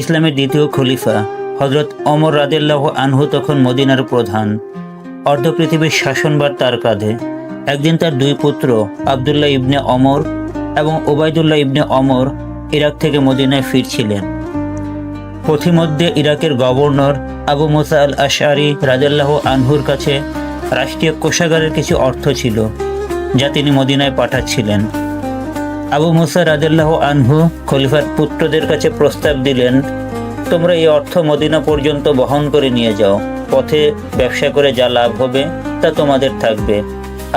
ইসলামের দ্বিতীয় খলিফা হজরত অমর রাদেল্লাহ আনহু তখন মদিনার প্রধান। অর্ধ পৃথিবীর শাসনবার তার কাঁধে। একদিন তার দুই পুত্র, আবদুল্লাহ ইবনে অমর এবং ওবায়দুল্লাহ ইবনে অমর ইরাক থেকে মদিনায় ফিরছিলেন। পথিমধ্যে ইরাকের গভর্নর আবু মোসা আল আশারি রাজাল্লাহ আনহুর কাছে রাষ্ট্রীয় কোষাগারের কিছু অর্থ ছিল, যা তিনি মদিনায় পাঠাচ্ছিলেন। আবু মুসা রাজাল্লাহ আনহু খলিফার পুত্রদের কাছে প্রস্তাব দিলেন, তোমরা এই অর্থ মদিনা পর্যন্ত বহন করে নিয়ে যাও। পথে ব্যবসা করে যা লাভ হবে, তা তোমাদের থাকবে।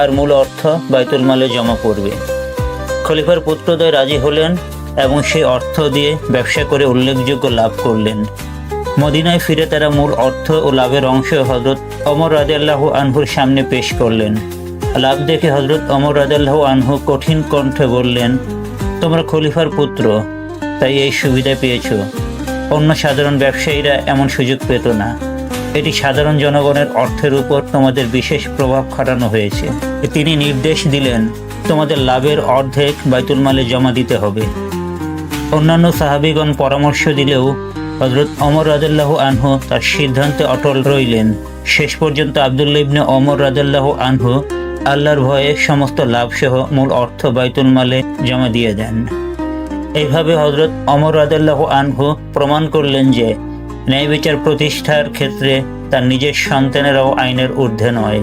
আর মূল অর্থ বাইতুল মালে জমা পড়বে। খলিফার পুত্রদ্বয় রাজি হলেন এবং সেই অর্থ দিয়ে ব্যবসা করে উল্লেখযোগ্য লাভ করলেন। মদিনায় ফিরে তারা মূল অর্থ ও লাভের অংশ হজরত অমর রাজাল্লাহ আনহুর সামনে পেশ করলেন। লাভ দেখে হজরত অমর রাজাল্লাহ আনহু কঠিন কণ্ঠে বললেন, তোমরা খলিফার পুত্র, তাই এই সুবিধা পেয়েছ। অন্য সাধারণ ব্যবসায়ীরা এমন সুযোগ পেত না। এটি সাধারণ জনগণের অর্থের উপর তোমাদের বিশেষ প্রভাব খাটানো হয়েছে। তিনি নির্দেশ দিলেন, তোমাদের লাভের অর্ধেক বাইতুল মালে জমা দিতে হবে। অন্যান্য সাহাবিগণ পরামর্শ দিলেও হজরত অমর রাজাল্লাহ আনহু তার সিদ্ধান্তে অটল রইলেন। শেষ পর্যন্ত আবদুল্লা ইবনে অমর রাজাল্লাহ আনহু আল্লাহর ভয়ে সমস্ত লাভসহ মূল অর্থ বাইতুল মালে জমা দিয়ে দেন। এইভাবে হজরত অমর রাজাল্লাহ আনহু প্রমাণ করলেন যে ন্যায় বিচার প্রতিষ্ঠার ক্ষেত্রে তার নিজের সন্তানেরাও আইনের ঊর্ধ্বে নয়।